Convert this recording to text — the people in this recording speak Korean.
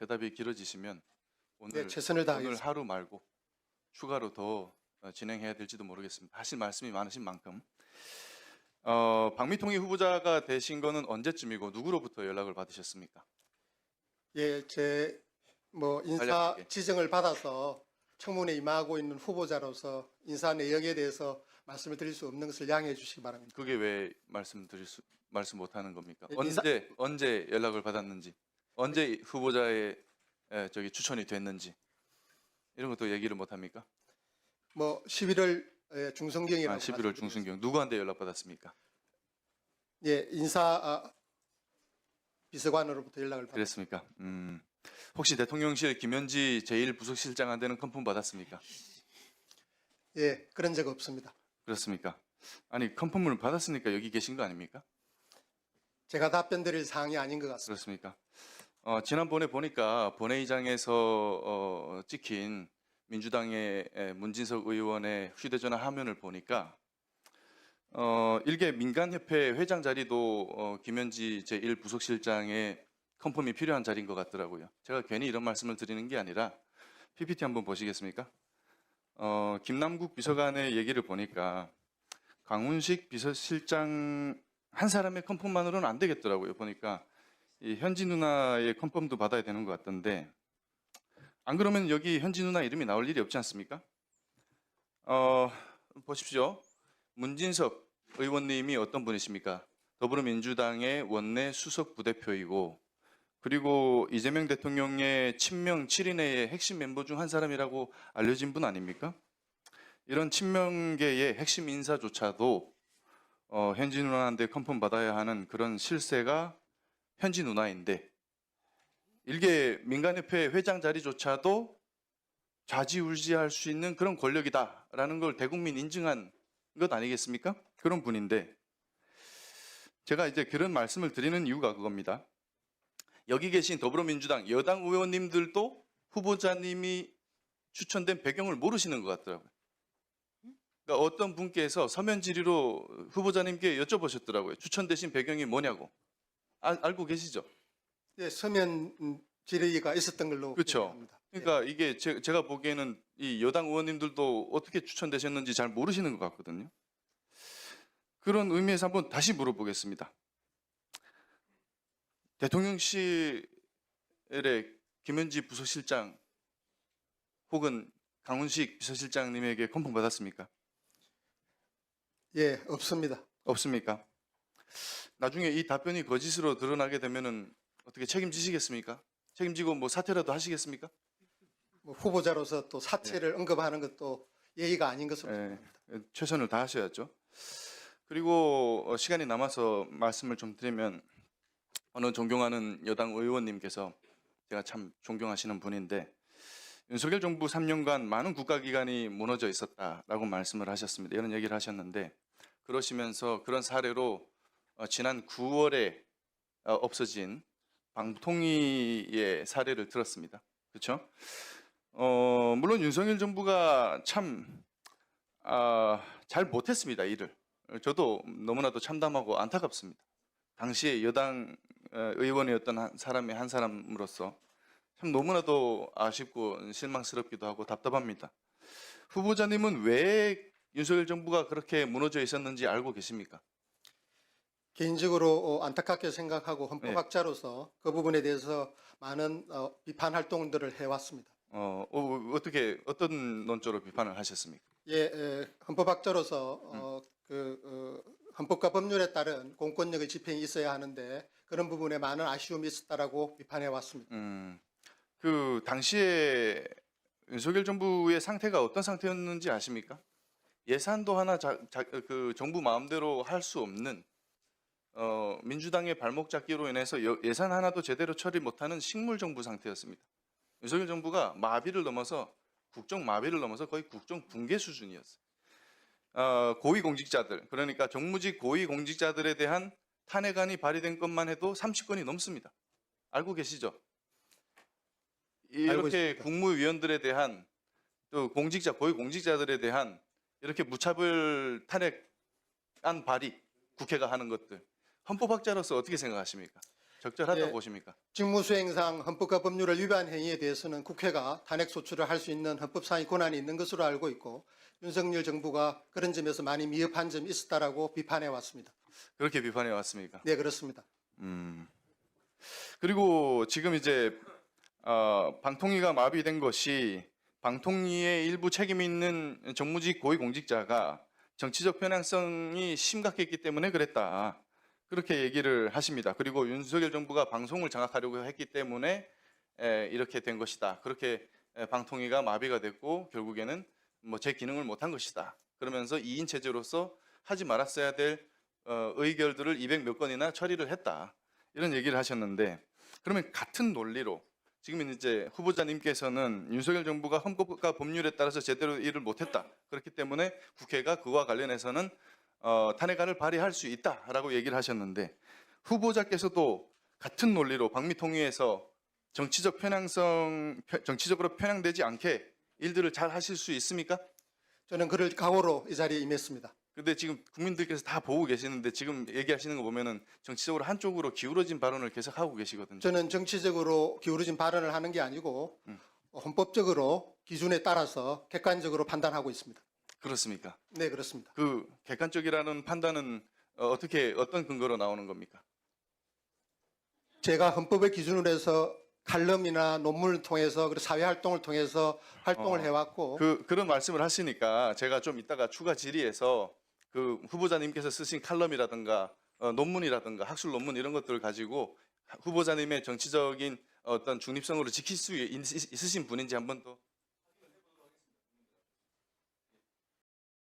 대답이 길어지시면 오늘 네, 최선을 오늘 다하겠습니다. 하루 말고 추가로 더 어, 진행해야 될지도 모르겠습니다. 하실 말씀이 많으신 만큼 어, 박미통의 후보자가 되신 거는 언제쯤이고 누구로부터 연락을 받으셨습니까? 예, 제 뭐 인사 간략하게. 지정을 받아서 청문회 임하고 있는 후보자로서 인사 내역에 대해서 말씀을 드릴 수 없는 것을 양해해 주시기 바랍니다. 그게 왜 말씀 드릴 수 말씀 못 하는 겁니까? 예, 인사- 언제 언제 연락을 받았는지, 언제 후보자의 에, 저기 추천이 됐는지 이런 것도 얘기를 못 합니까? 뭐 11월 예, 중성경이라고 아, 11월 말씀드리겠습니다. 중순경 누구한테 연락 받았습니까? 예, 인사 아, 비서관으로부터 연락을 받았습니다. 그랬습니까? 음, 혹시 대통령실 김현지 제1부속실장한테는 컨펌 받았습니까? 예, 그런 적 없습니다. 그렇습니까? 아니 컨펌을 받았으니까 여기 계신 거 아닙니까? 제가 답변 드릴 사항이 아닌 것 같습니다. 그렇습니까? 어, 지난번에 보니까 본회의장에서 어, 찍힌 민주당의 에, 문진석 의원의 휴대전화 화면을 보니까 어, 일개 민간협회 회장 자리도 어, 김현지 제1부속실장의 컨펌이 필요한 자리인 것 같더라고요. 제가 괜히 이런 말씀을 드리는 게 아니라 PPT 한번 보시겠습니까? 어, 김남국 비서관의 얘기를 보니까 강훈식 비서실장 한 사람의 컨펌만으로는 안 되겠더라고요. 보니까 이 현지 누나의 컨펌도 받아야 되는 것 같던데 안 그러면 여기 현지 누나 이름이 나올 일이 없지 않습니까? 어, 보십시오. 문진석 의원님이 어떤 분이십니까? 더불어민주당의 원내 수석 부대표이고 그리고 이재명 대통령의 친명 7인회의 핵심 멤버 중 한 사람이라고 알려진 분 아닙니까? 이런 친명계의 핵심 인사조차도 어, 현지 누나한테 컨펌 받아야 하는 그런 실세가 현지 누나인데 일개 민간협회 회장 자리조차도 좌지우지할 수 있는 그런 권력이다라는 걸 대국민 인증한 것 아니겠습니까? 그런 분인데 제가 이제 그런 말씀을 드리는 이유가 그겁니다. 여기 계신 더불어민주당 여당 의원님들도 후보자님이 추천된 배경을 모르시는 것 같더라고요. 그러니까 어떤 분께서 서면 질의로 후보자님께 여쭤보셨더라고요. 추천되신 배경이 뭐냐고. 아, 알고 계시죠? 예, 서면 음, 질의가 있었던 걸로 그렇죠. 기억합니다. 그러니까 이게 제, 제가 보기에는 이 여당 의원님들도 어떻게 추천되셨는지 잘 모르시는 것 같거든요. 그런 의미에서 한번 다시 물어보겠습니다. 대통령실의 김현지 부서실장 혹은 강훈식 비서실장님에게 컨펌 받았습니까? 예, 없습니다. 없습니까? 나중에 이 답변이 거짓으로 드러나게 되면은 어떻게 책임지시겠습니까? 책임지고 뭐 사퇴라도 하시겠습니까? 뭐 후보자로서 또 사체를 언급하는 것도 예의가 아닌 것으로 예, 생각합니다. 최선을 다하셔야죠. 그리고 어, 시간이 남아서 말씀을 좀 드리면 어느 존경하는 여당 의원님께서 제가 참 존경하시는 분인데 윤석열 정부 3년간 많은 국가기관이 무너져 있었다라고 말씀을 하셨습니다. 이런 얘기를 하셨는데 그러시면서 그런 사례로 어, 지난 9월에 어, 없어진 방통위의 사례를 들었습니다. 그렇죠? 어, 물론 윤석열 정부가 참, 아, 잘 못했습니다, 일을. 저도 너무나도 참담하고 안타깝습니다. 당시에 여당 어, 의원이었던 한 사람의 한 사람으로서 참 너무나도 아쉽고 실망스럽기도 하고 답답합니다. 후보자님은 왜 윤석열 정부가 그렇게 무너져 있었는지 알고 계십니까? 개인적으로 어, 안타깝게 생각하고 네. 헌법학자로서 그 부분에 대해서 많은 어, 비판 활동들을 해왔습니다. 어, 어, 어떻게, 어떤 논조로 비판을 하셨습니까? 예, 에, 헌법학자로서 어, 그 어, 헌법과 법률에 따른 공권력의 집행이 있어야 하는데 그런 부분에 많은 아쉬움이 있었다라고 비판해 왔습니다. 음, 그 당시에 윤석열 정부의 상태가 어떤 상태였는지 아십니까? 예산도 하나 자, 자- 그 정부 마음대로 할 수 없는 어, 민주당의 발목 잡기로 인해서 여- 예산 하나도 제대로 처리 못하는 식물 정부 상태였습니다. 윤석열 정부가 마비를 넘어서 국정 마비를 넘어서 거의 국정 붕괴 수준이었어요. 어, 고위 공직자들 그러니까 정무직 고위 공직자들에 대한 탄핵안이 발의된 것만 해도 30건이 넘습니다. 알고 계시죠? 이렇게. 국무위원들에 대한 또 공직자 고위 공직자들에 대한 이렇게 무차별 탄핵안 발의 국회가 하는 것들 헌법학자로서 어떻게 생각하십니까? 적절하다고 예. 보십니까? 직무수행상 헌법과 법률을 위반 행위에 대해서는 국회가 탄핵 소추를 할 수 있는 헌법상의 권한이 있는 것으로 알고 있고 윤석열 정부가 그런 점에서 많이 미흡한 점이 있었다라고 비판해 왔습니다. 그렇게 비판해 왔습니까? 네, 그렇습니다. 음. 그리고 지금 이제 어, 방통위가 마비된 것이 방통위의 일부 책임 있는 정무직 고위공직자가 정치적 편향성이 심각했기 때문에 그랬다. 그렇게 얘기를 하십니다. 그리고 윤석열 정부가 방송을 장악하려고 했기 때문에 에, 이렇게 된 것이다. 그렇게 에, 방통위가 마비가 됐고 결국에는 뭐 제 기능을 못한 것이다. 그러면서 2인 체제로서 하지 말았어야 될 어, 의결들을 200몇 건이나 처리를 했다. 이런 얘기를 하셨는데 그러면 같은 논리로 지금 이제 후보자님께서는 윤석열 정부가 헌법과 법률에 따라서 제대로 일을 못했다. 그렇기 때문에 국회가 그와 관련해서는 어, 탄핵안을 발의할 수 있다라고 얘기를 하셨는데 후보자께서도 같은 논리로 방미통위에서 정치적 편향성 편- 정치적으로 편향되지 않게 일들을 잘 하실 수 있습니까? 저는 그를 각오로 이 자리에 임했습니다. 근데 지금 국민들께서 다 보고 계시는데 지금 얘기하시는 거 보면은 정치적으로 한쪽으로 기울어진 발언을 계속 하고 계시거든요. 저는 정치적으로 기울어진 발언을 하는 게 아니고 음. 헌법적으로 기준에 따라서 객관적으로 판단하고 있습니다. 그렇습니까? 네, 그렇습니다. 그 객관적이라는 판단은 어, 어떻게 어떤 근거로 나오는 겁니까? 제가 헌법의 기준으로 해서 칼럼이나 논문을 통해서 그리고 사회 활동을 통해서 활동을 어, 해왔고 그 그런 말씀을 하시니까 제가 좀 이따가 추가 질의해서 그 후보자님께서 쓰신 칼럼이라든가 어, 논문이라든가 학술 논문 이런 것들을 가지고 후보자님의 정치적인 어떤 중립성으로 지킬 수 있- 있으신 분인지 한번 더